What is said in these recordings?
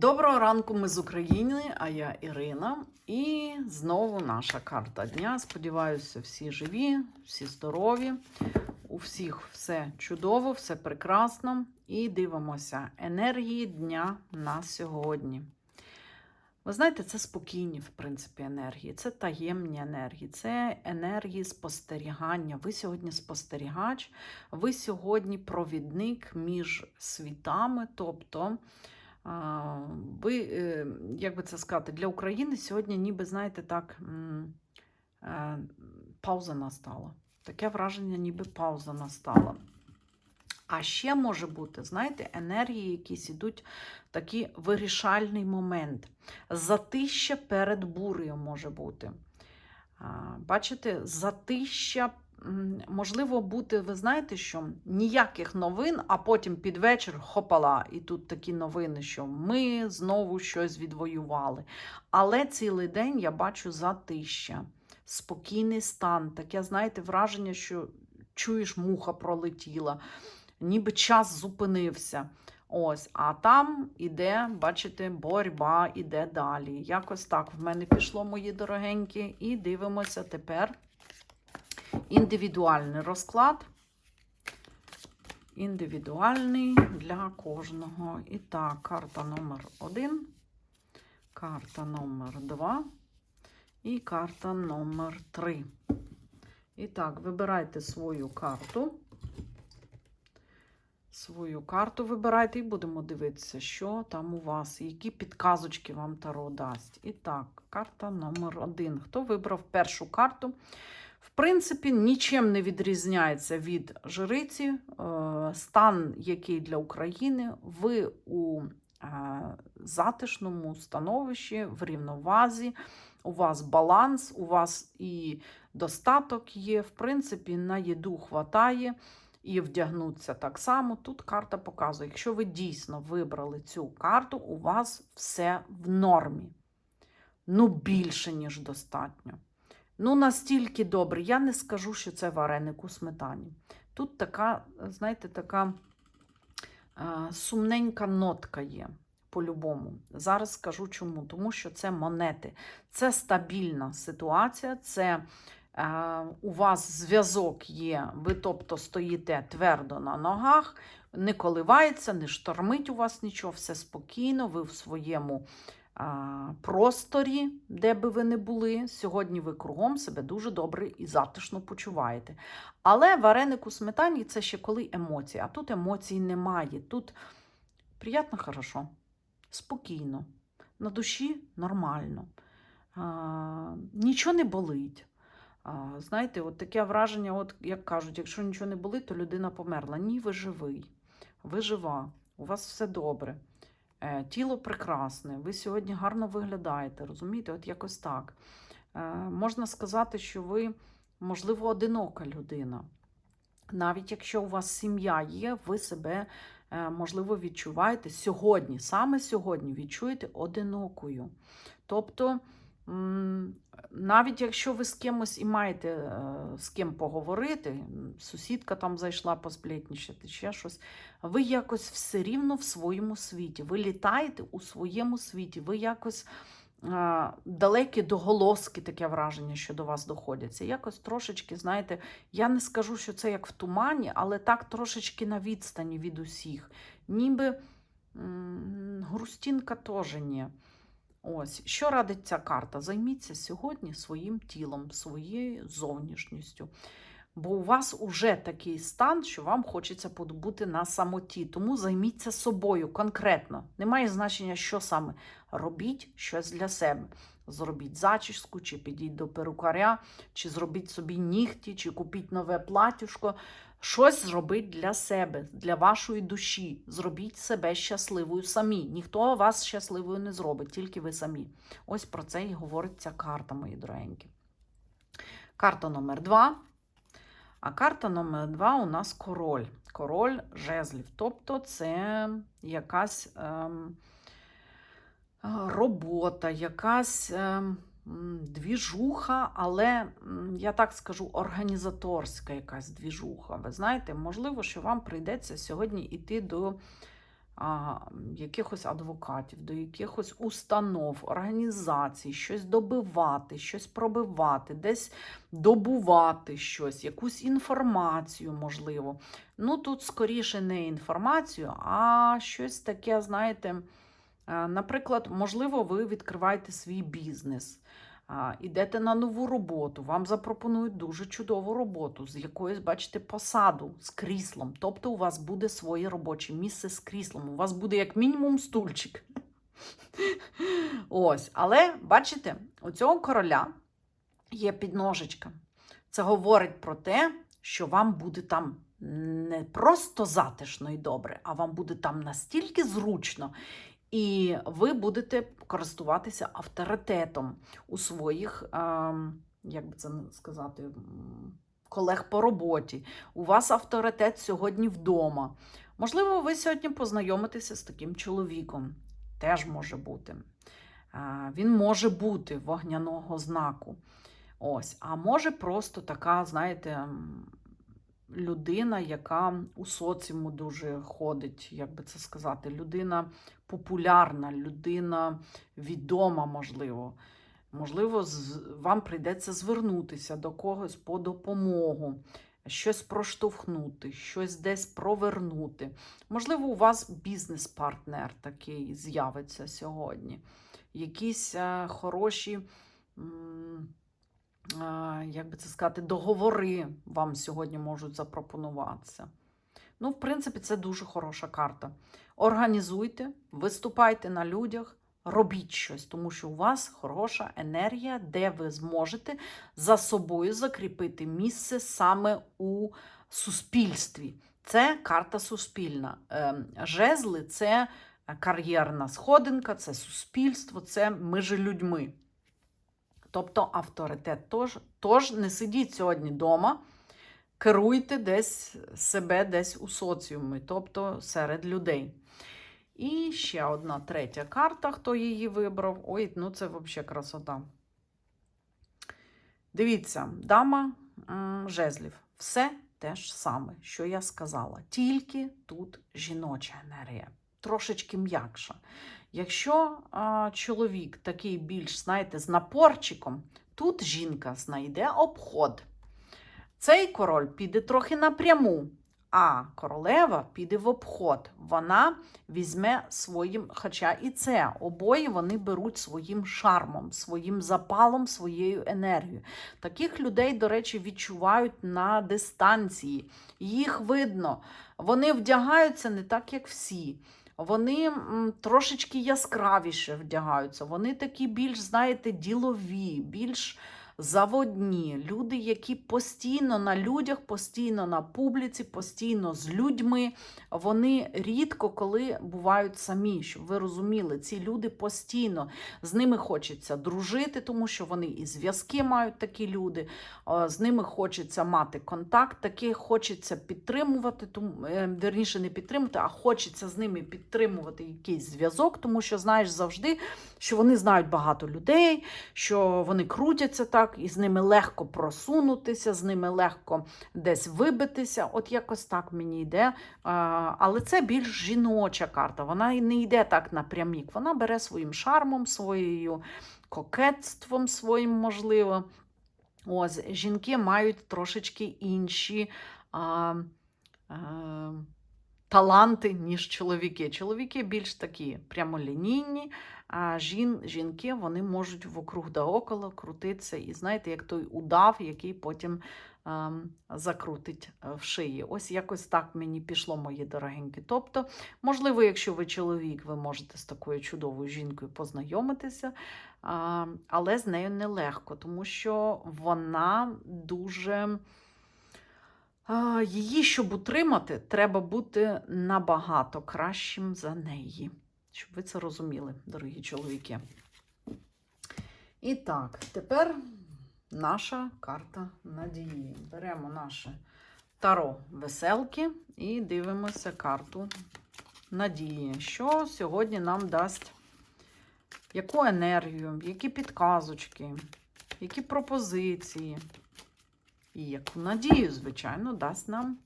Доброго ранку, ми з України, а я Ірина. І знову наша карта дня. Сподіваюся, всі живі, всі здорові. У всіх все чудово, все прекрасно. І дивимося енергії дня на сьогодні. Ви знаєте, це спокійні, в принципі, енергії, це таємні енергії, це енергії спостерігання. Ви сьогодні спостерігач, ви сьогодні провідник між світами, тобто. Ви, е, як би це сказати, для України сьогодні, ніби, знаєте, так, е, пауза настала. Таке враження, ніби пауза настала. А ще може бути, знаєте, енергії, якісь ідуть такий вирішальний момент. Затища перед бурею може бути. Бачите, затища можливо бути, ви знаєте, що ніяких новин, а потім під вечір хопала, і тут такі новини, що ми знову щось відвоювали. Але цілий день я бачу затища, спокійний стан, таке, знаєте, враження, що чуєш, муха пролетіла, ніби час зупинився. Ось, а там іде, бачите, боротьба іде далі. Якось так в мене пішло, мої дорогенькі, і дивимося тепер індивідуальний розклад. Індивідуальний для кожного. І так, карта номер 1, карта номер 2 і карта номер 3. І так, вибирайте свою карту. Свою карту вибирайте і будемо дивитися, що там у вас, які підказочки вам Таро дасть. І так, карта номер 1. Хто вибрав першу карту? В принципі, нічим не відрізняється від жриці. Е, Стан, який для України, ви у е, затишному становищі, в рівновазі, у вас баланс, у вас і достаток є. В принципі, на їду хватає. І вдягнуться так само. Тут карта показує, якщо ви дійсно вибрали цю карту, у вас все в нормі. Ну, більше, ніж достатньо. Ну, настільки добре. Я не скажу, що це вареник у сметані. Тут така, знаєте, така е, сумненька нотка є. По-любому. Зараз скажу чому. Тому що це монети. Це стабільна ситуація, це е, у вас зв'язок є, ви тобто стоїте твердо на ногах, не коливається, не штормить у вас нічого, все спокійно, ви в своєму просторі, де би ви не були. Сьогодні ви кругом себе дуже добре і затишно почуваєте. Але вареник у сметані це ще коли емоції. А тут емоцій немає. Тут приємно, хорошо, спокійно, на душі нормально, а, нічого не болить. Знаєте, от таке враження, от як кажуть, якщо нічого не болить, то людина померла. Ні, ви живий, ви жива, у вас все добре. Е, Тіло прекрасне, ви сьогодні гарно виглядаєте, розумієте? От якось так. Е, Можна сказати, що ви, можливо, одинока людина. Навіть якщо у вас сім'я є, ви себе, е, можливо, відчуваєте сьогодні, саме сьогодні відчуєте одинокою. Тобто, навіть якщо ви з кимось і маєте е, з ким поговорити, сусідка там зайшла посплетнічати, ще щось, ви якось все рівно в своєму світі. Ви літаєте у своєму світі, ви якось а, далекі доголоски, таке враження, що до вас доходяться. Якось трошечки, знаєте, я не скажу, що це як в тумані, але так трошечки на відстані від усіх. Ніби грустінка теж ні. Ось, що радить ця карта? Займіться сьогодні своїм тілом, своєю зовнішністю. Бо у вас уже такий стан, що вам хочеться побути на самоті. Тому займіться собою конкретно. Немає значення, що саме. Робіть щось для себе. Зробіть зачіску, чи підіть до перукаря, чи зробіть собі нігті, чи купіть нове платюшко. Щось зробіть для себе, для вашої душі. Зробіть себе щасливою самі. Ніхто вас щасливою не зробить, тільки ви самі. Ось про це і говорить ця карта, мої дорогенькі. Карта номер два. А карта номер два у нас король. Король жезлів. Тобто це якась ем, е, робота, якась ем, двіжуха, але я так скажу, організаторська якась двіжуха. Ви знаєте, можливо, що вам прийдеться сьогодні йти до а, якихось адвокатів, до якихось установ, організацій, щось добивати, щось пробивати, десь добувати щось, якусь інформацію, можливо. Ну, тут скоріше не інформацію, а щось таке, знаєте, наприклад, можливо, ви відкриваєте свій бізнес. Ідете на нову роботу, вам запропонують дуже чудову роботу, з якоюсь, бачите, посаду з кріслом. Тобто у вас буде своє робоче місце з кріслом. У вас буде як мінімум стульчик. Ось, але бачите, у цього короля є підножечка. Це говорить про те, що вам буде там не просто затишно і добре, а вам буде там настільки зручно, і ви будете користуватися авторитетом у своїх, ем, як би це сказати, колег по роботі. У вас авторитет сьогодні вдома. Можливо, ви сьогодні познайомитеся з таким чоловіком. Теж може бути. Е, Він може бути вогняного знаку. Ось, а може просто така, знаєте, людина, яка у соціуму дуже ходить, як би це сказати, людина популярна, людина відома, можливо. Можливо, вам прийдеться звернутися до когось по допомогу, щось проштовхнути, щось десь провернути. Можливо, у вас бізнес-партнер такий з'явиться сьогодні. Якісь е, хороші. Як би це сказати, договори вам сьогодні можуть запропонуватися. Ну, в принципі, це дуже хороша карта. Організуйте, виступайте на людях, робіть щось, тому що у вас хороша енергія, де ви зможете за собою закріпити місце саме у суспільстві. Це карта суспільна. Ем, Жезли це кар'єрна сходинка, це суспільство, це ми же людьми. Тобто авторитет. Тож, тож не сидіть сьогодні вдома, керуйте десь себе десь у соціумі, тобто серед людей. І ще одна третя карта, хто її вибрав. Ой, ну це взагалі красота. Дивіться, дама жезлів. Все те ж саме, що я сказала. Тільки тут жіноча енергія, трошечки м'якша. Якщо а, чоловік такий більш, знаєте, з напорчиком, тут жінка знайде обход. Цей король піде трохи напряму, а королева піде в обход. Вона візьме своїм, хоча і це обоє вони беруть своїм шармом, своїм запалом, своєю енергією. Таких людей, до речі, відчувають на дистанції. Їх видно. Вони вдягаються не так, як всі. Вони трошечки яскравіше вдягаються. Вони такі більш, знаєте, ділові, більш заводні. Люди, які постійно на людях, постійно на публіці, постійно з людьми. Вони рідко коли бувають самі, щоб ви розуміли, ці люди постійно з ними хочеться дружити, тому що вони і зв'язки мають такі люди. З ними хочеться мати контакт, таки хочеться підтримувати, тому е, вірніше не підтримувати, а хочеться з ними підтримувати якийсь зв'язок, тому що знаєш завжди, що вони знають багато людей, що вони крутяться так, і з ними легко просунутися, з ними легко десь вибитися. От якось так мені йде. Але це більш жіноча карта. Вона не йде так напрямік. Вона бере своїм шармом, своєю кокетством своїм, можливо. Ось, жінки мають трошечки інші а, а, таланти, ніж чоловіки. Чоловіки більш такі прямолінійні, а жін, жінки вони можуть вокруг да около крутитися. І знаєте, як той удав, який потім а, закрутить е, в шиї. Ось якось так мені пішло, мої дорогенькі. Тобто, можливо, якщо ви чоловік, ви можете з такою чудовою жінкою познайомитися. А, але з нею нелегко, тому що вона дуже. Її, щоб утримати, треба бути набагато кращим за неї. Щоб ви це розуміли, дорогі чоловіки. І так, тепер наша карта надії. Беремо наше таро веселки і дивимося карту надії. Що сьогодні нам дасть яку енергію, які підказочки, які пропозиції. І яку надію, звичайно, дасть нам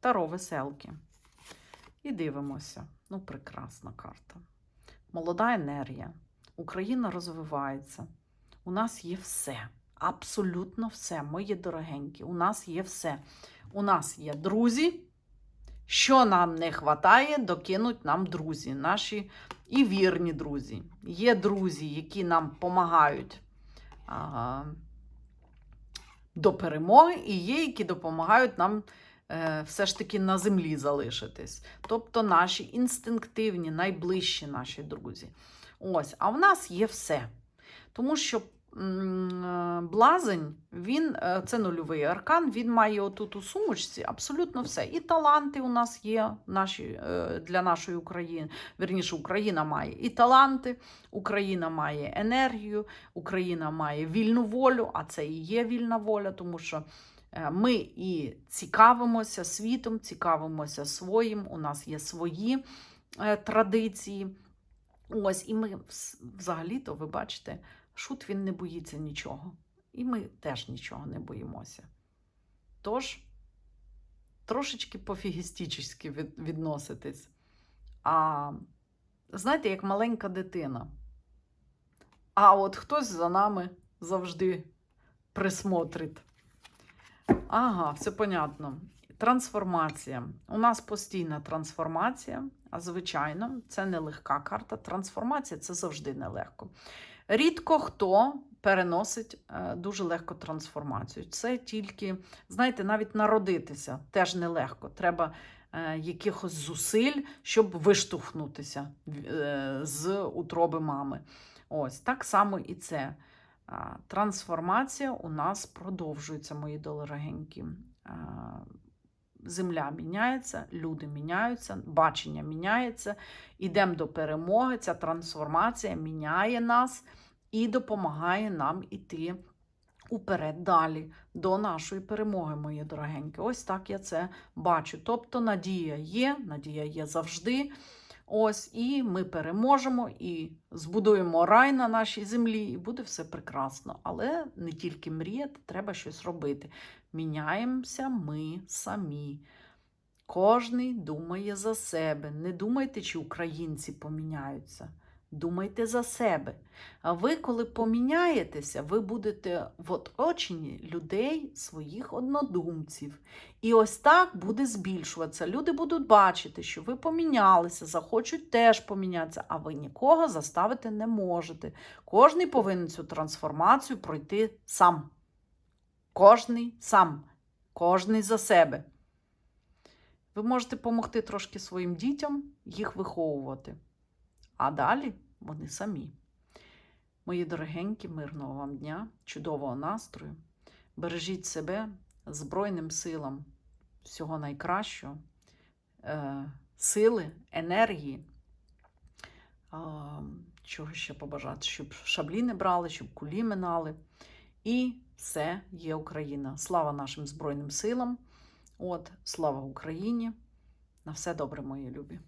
таро веселки. І дивимося. Ну, прекрасна карта. Молода енергія. Україна розвивається. У нас є все. Абсолютно все, мої дорогенькі. У нас є все. У нас є друзі. Що нам не вистачає, докинуть нам друзі, наші і вірні друзі. Є друзі, які нам допомагають а, до перемоги, і є, які допомагають нам е, все ж таки на землі залишитись. Тобто наші інстинктивні, найближчі наші друзі. Ось, а в нас є все. Тому що блазень, він, е, це нульовий аркан, він має отут у сумочці абсолютно все. І таланти у нас є наші, е, для нашої України. Вірніше, Україна має і таланти, Україна має енергію, Україна має вільну волю, а це і є вільна воля, тому що е, ми і цікавимося світом, цікавимося своїм, у нас є свої е, традиції. Ось, і ми взагалі-то, ви бачите, шут він не боїться нічого. І ми теж нічого не боїмося. Тож, трошечки пофігістічно відноситись. А знаєте, як маленька дитина. А от хтось за нами завжди присмотрить. Ага, все понятно. Трансформація. У нас постійна трансформація, а звичайно, це не легка карта. Трансформація це завжди нелегко. Рідко хто переносить е, дуже легко трансформацію. Це тільки, знаєте, навіть народитися теж нелегко. Треба е, якихось зусиль, щоб виштовхнутися е, з утроби мами. Ось так само і це. Трансформація у нас продовжується, мої дорогенькі. Земля міняється, люди міняються, бачення міняється. Ідемо до перемоги. Ця трансформація міняє нас і допомагає нам іти уперед далі до нашої перемоги, мої дорогенькі. Ось так я це бачу. Тобто надія є, надія є завжди. Ось, і ми переможемо і збудуємо рай на нашій землі, і буде все прекрасно. Але не тільки мріяти, треба щось робити. Міняємося ми самі. Кожний думає за себе. Не думайте, чи українці поміняються. Думайте за себе. А ви, коли поміняєтеся, ви будете в оточенні людей, своїх однодумців. І ось так буде збільшуватися. Люди будуть бачити, що ви помінялися, захочуть теж помінятися, а ви нікого заставити не можете. Кожний повинен цю трансформацію пройти сам. Кожний сам, кожний за себе. Ви можете допомогти трошки своїм дітям їх виховувати. А далі вони самі. Мої дорогенькі, мирного вам дня, чудового настрою. Бережіть себе Збройним силам всього найкращого, е, сили, енергії. А, чого ще побажати? Щоб шаблі не брали, щоб кулі минали. І все є Україна. Слава нашим Збройним силам! От, слава Україні! На все добре, мої любі!